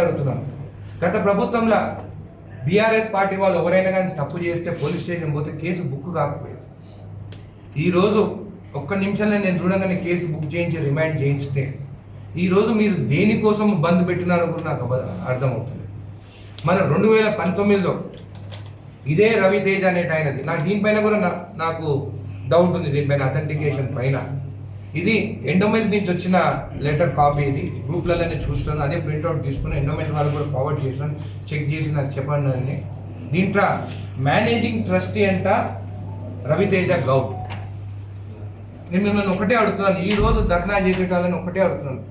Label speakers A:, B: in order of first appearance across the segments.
A: అడుగుతున్నాను గత ప్రభుత్వంలో బీఆర్ఎస్ పార్టీ వాళ్ళు ఎవరైనా కానీ తప్పు చేస్తే పోలీస్ స్టేషన్ పోతే కేసు బుక్ కాకపోయేది. ఈరోజు ఒక్క నిమిషంలో నేను చూడగానే కేసు బుక్ చేయించి రిమాండ్ చేయిస్తే ఈరోజు మీరు దేనికోసం బంద్ పెట్టినారు కూడా నాకు అర్థమవుతుంది మన రెండు వేల పంతొమ్మిదిలో ఇదే రవితేజ అనేట ఆయనది. నాకు దీనిపైన కూడా నాకు డౌట్ ఉంది దీనిపైన అథెంటికేషన్ పైన. ఇది ఎండోమెంట్స్ నుంచి వచ్చిన లెటర్ కాపీ ఇది. గ్రూప్లలోనే చూస్తున్నాను. అదే ప్రింట్అవుట్ తీసుకుని ఎండోమెంట్ వాళ్ళు కూడా ఫార్వర్డ్ చేసాను చెక్ చేసి నాకు చెప్పండి అని. దీంట్లో మేనేజింగ్ ట్రస్టీ అంట రవితేజ గౌడ్. నేను మిమ్మల్ని ఒకటే అడుగుతున్నాను. ఈ రోజు ధర్నా చేసేటాలని ఒకటే అడుగుతున్నాను.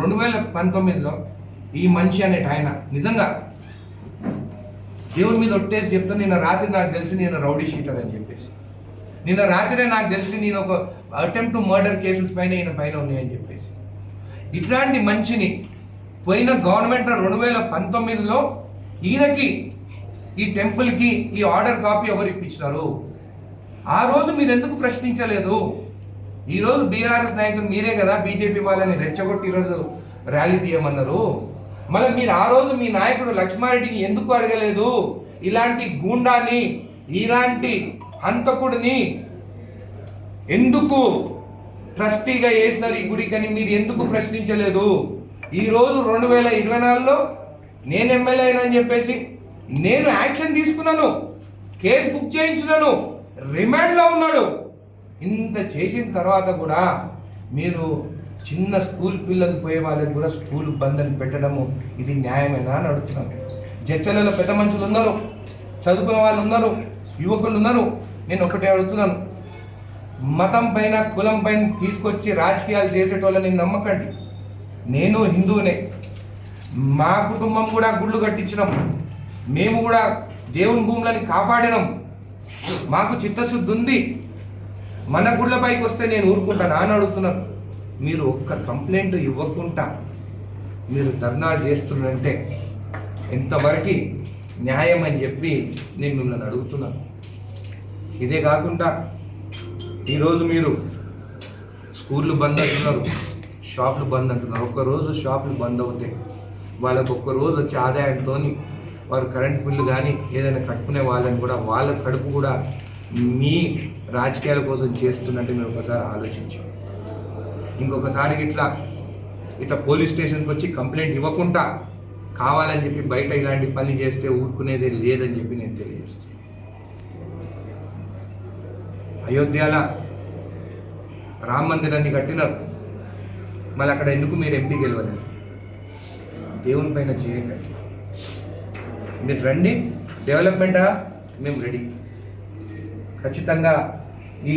A: రెండు వేల పంతొమ్మిదిలో ఈ మనిషి అనేట ఆయన నిజంగా దేవుని మీద ఒట్టేసి చెప్తాను నేను రాత్రి నాకు తెలిసి నేను రౌడీ షీటర్ అని చెప్పేసి. నిన్న రాత్రే నాకు తెలిసి నేను ఒక అటెంప్ట్ మర్డర్ కేసెస్ పైన ఈయన పైన ఉన్నాయని చెప్పేసి. ఇట్లాంటి మంచిని పోయిన గవర్నమెంట్ రెండు వేల పంతొమ్మిదిలో ఈయనకి ఈ టెంపుల్కి ఈ ఆర్డర్ కాపీ ఎవరు ఇప్పించినారు? ఆ రోజు మీరు ఎందుకు ప్రశ్నించలేదు? ఈరోజు బీఆర్ఎస్ నాయకులు మీరే కదా బీజేపీ వాళ్ళని రెచ్చగొట్టి ఈరోజు ర్యాలీ తీయమన్నారు. మళ్ళీ మీరు ఆ రోజు మీ నాయకుడు లక్ష్మారెడ్డిని ఎందుకు అడగలేదు? ఇలాంటి గూండాని ఇలాంటి హంతకుడిని ఎందుకు ట్రస్టీగా వేసినారు ఈ గుడికని మీరు ఎందుకు ప్రశ్నించలేదు? ఈరోజు రెండు వేల ఇరవై నాలుగులో నేను ఎమ్మెల్యే అయినని చెప్పేసి నేను యాక్షన్ తీసుకున్నాను. కేసు బుక్ చేయించినాను. రిమాండ్లో ఉన్నాడు. ఇంత చేసిన తర్వాత కూడా మీరు చిన్న స్కూల్ పిల్లలు పోయే వాళ్ళకి కూడా స్కూల్ బంద్ అని పెట్టడము ఇది న్యాయమేనా అని అడుగుతున్నాను. జడ్చలలో పెద్ద మనుషులు ఉన్నారు. చదువుకున్న వాళ్ళు ఉన్నారు. యువకులు ఉన్నారు. నేను ఒకటే అడుగుతున్నాను. మతం పైన కులం పైన తీసుకొచ్చి రాజకీయాలు చేసేటోళ్ళని నమ్మకండి. నేను హిందువునే. మా కుటుంబం కూడా గుళ్ళు కట్టించినాం. మేము కూడా దేవుని భూములని కాపాడినాం. మాకు చిత్తశుద్ధి ఉంది. మన గుళ్ళపైకి వస్తే నేను ఊరుకుంటాను. అని అడుగుతున్నాను మీరు ఒక్క కంప్లైంట్ ఇవ్వకుండా మీరు ధర్నాలు చేస్తున్నారంటే ఎంతవరకు న్యాయం అని చెప్పి నేను మిమ్మల్ని అడుగుతున్నాను. ఇదే కాకుండా ఈరోజు మీరు స్కూళ్ళు బంద్ అంటున్నారు షాపులు బంద్ అంటున్నారు. ఒక్కరోజు షాపులు బంద్ అవుతాయి వాళ్ళకు ఒక్క రోజు వచ్చే ఆదాయంతో వారు కరెంట్ బిల్లు కానీ ఏదైనా కట్టుకునే వాళ్ళని కూడా వాళ్ళ కడుపు కూడా మీ రాజకీయాల కోసం చేస్తున్నట్టు మీరు ఒకసారి ఆలోచించాం. ఇంకొకసారి ఇట్లా ఇట్లా పోలీస్ స్టేషన్కి వచ్చి కంప్లైంట్ ఇవ్వకుండా కావాలని చెప్పి బయట ఇలాంటి పని చేస్తే ఊరుకునేదే లేదని చెప్పి నేను తెలియజేస్తాను అయోధ్యల రామ మందిరాన్ని కట్టినారు. మళ్ళీ అక్కడ ఎందుకు మీరు ఎంపీ గెలవలేదు? దేవుని పైన చేయకండి మీరు రండి డెవలప్మెంటా మేము రెడీ ఖచ్చితంగా ఈ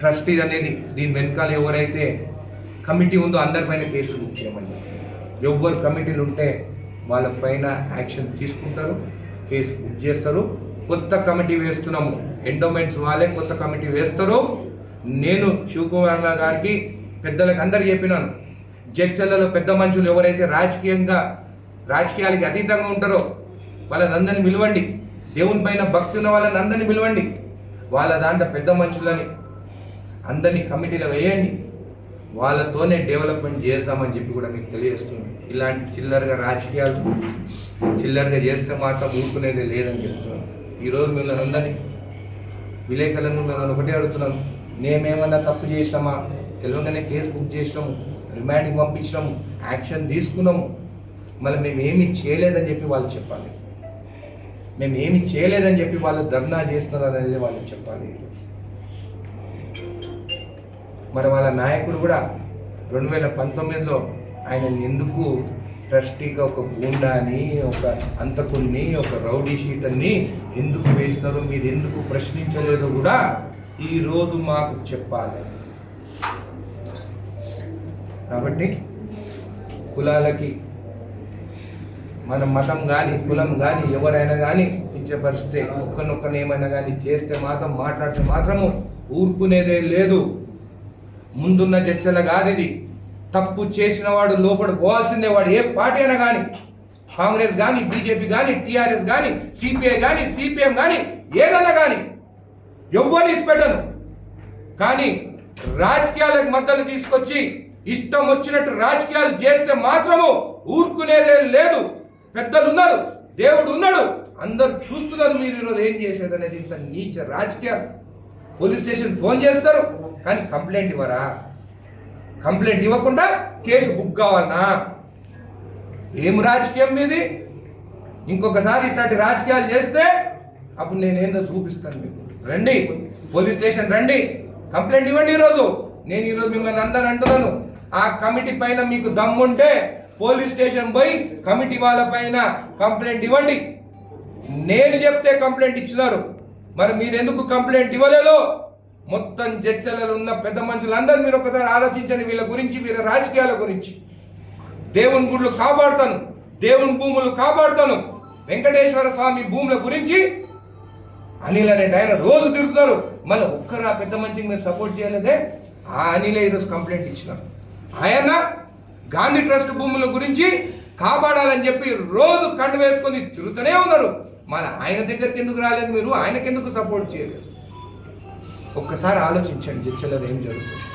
A: ట్రస్టీ అనేది దీని వెనకాల ఎవరైతే కమిటీ ఉందో అందరిపైన కేసులు బుక్ చేయమని ఎవ్వరు కమిటీలు ఉంటే వాళ్ళ పైన యాక్షన్ తీసుకుంటారు కేసు బుక్ చేస్తారు. కొత్త కమిటీ వేస్తున్నాము. ఎండోమెంట్స్ వాళ్ళే కొత్త కమిటీ వేస్తారు. నేను శివకుమార్ గారికి పెద్దలకు అందరు చెప్పినాను. జడ్చలలో పెద్ద మనుషులు ఎవరైతే రాజకీయంగా రాజకీయాలకి అతీతంగా ఉంటారో వాళ్ళని అందరిని పిలవండి. దేవుని పైన భక్తి ఉన్న వాళ్ళని అందరిని పిలవండి. వాళ్ళ దాంట్లో పెద్ద మనుషులని అందరినీ కమిటీలో వేయండి. వాళ్ళతోనే డెవలప్మెంట్ చేద్దామని చెప్పి కూడా మీకు తెలియజేస్తుంది ఇలాంటి చిల్లరగా రాజకీయాలు చిల్లరగా చేస్తే మాత్రం ఊరుకునేది లేదని చెప్తున్నాను ఈరోజు మిమ్మల్ని ఉందని విలేకరులను మిమ్మల్ని ఒకటే అడుగుతున్నాను మేమేమన్నా తప్పు చేసినామా? తెలియగానే కేసు బుక్ చేసినాము రిమాండ్కి పంపించినాము యాక్షన్ తీసుకున్నాము. మళ్ళీ మేము ఏమీ చేయలేదని చెప్పి వాళ్ళు చెప్పాలి. మేము ఏమి చేయలేదని చెప్పి వాళ్ళు ధర్నా చేస్తున్నారు అనేది వాళ్ళు చెప్పాలి. మరి వాళ్ళ నాయకుడు కూడా రెండు వేల పంతొమ్మిదిలో ఆయన ఎందుకు ట్రస్టీగా ఒక గూండాని ఒక అంతకుని ఒక రౌడీ షీటర్ని ఎందుకు వేసినారో మీరు ఎందుకు ప్రశ్నించలేదో కూడా ఈరోజు మాకు చెప్పాలి. కాబట్టి కులాలకి మన మతం కానీ కులం కానీ ఎవరైనా కానీ కించపరిస్తే ఒక్కనొక్కనేమైనా కానీ చేస్తే మాత్రం మాట్లాడితే మాత్రము ఊరుకునేదే లేదు. ముందున్న చర్చల కాదు ఇది తప్పు చేసిన వాడు లోపల పోవాల్సిందే వాడు. ఏ పార్టీ అయినా కానీ కాంగ్రెస్ కానీ బీజేపీ కానీ టీఆర్ఎస్ కానీ సిపిఐ కానీ సిపిఎం కానీ ఏదైనా కానీ ఎవ్వరిని ఇష్టపెట్టను కానీ రాజకీయాలకు మద్దతు తీసుకొచ్చి ఇష్టం వచ్చినట్టు రాజకీయాలు చేస్తే మాత్రము ఊరుకునేదే లేదు. పెద్దలు ఉన్నారు దేవుడు ఉన్నాడు అందరు చూస్తున్నారు మీరు ఈరోజు ఏం చేసేది అనేది ఇంత నీచ రాజకీయాలు. పోలీస్ స్టేషన్ ఫోన్ చేస్తారు. కానీ కంప్లైంట్ ఇవ్వరా? కంప్లైంట్ ఇవ్వకుండా కేసు బుక్ కావాలనా? ఏం రాజకీయం మీది? ఇంకొకసారి ఇట్లాంటి రాజకీయాలు చేస్తే అప్పుడు నేనేందో చూపిస్తాను మీకు. రండి పోలీస్ స్టేషన్ రండి. కంప్లైంట్ ఇవ్వండి ఈరోజు. నేను ఈరోజు మిమ్మల్ని అందరూ అంటున్నాను. ఆ కమిటీ పైన మీకు దమ్ముంటే పోలీస్ స్టేషన్ పోయి కమిటీ వాళ్ళ పైన కంప్లైంట్ ఇవ్వండి. నేను చెప్తే కంప్లైంట్ ఇచ్చినారు. మరి మీరు ఎందుకు కంప్లైంట్ ఇవ్వలేలో మొత్తం చర్చలలో ఉన్న పెద్ద మనుషులందరూ మీరు ఒకసారి ఆలోచించండి వీళ్ళ గురించి వీళ్ళ రాజకీయాల గురించి. దేవుని గుళ్ళు కాపాడుతాను దేవుని భూములు కాపాడుతాను. వెంకటేశ్వర స్వామి భూముల గురించి అనిల్ అనేటి ఆయన రోజు తిరుగుతున్నారు మళ్ళీ ఒక్కరు ఆ పెద్ద మనిషికి మీరు సపోర్ట్ చేయలేదే? ఆ అనిలే ఈరోజు కంప్లైంట్ ఇచ్చినారు. ఆయన గాంధీ ట్రస్ట్ భూముల గురించి కాపాడాలని చెప్పి రోజు కండు వేసుకొని తిరుగుతూనే ఉన్నారు. మన ఆయన దగ్గరికి ఎందుకు రాలేదు మీరు? ఆయనకెందుకు సపోర్ట్ చేయలేదు? ఒక్కసారి ఆలోచించండి జిచ్చలేదు ఏం జరుగుతుంది?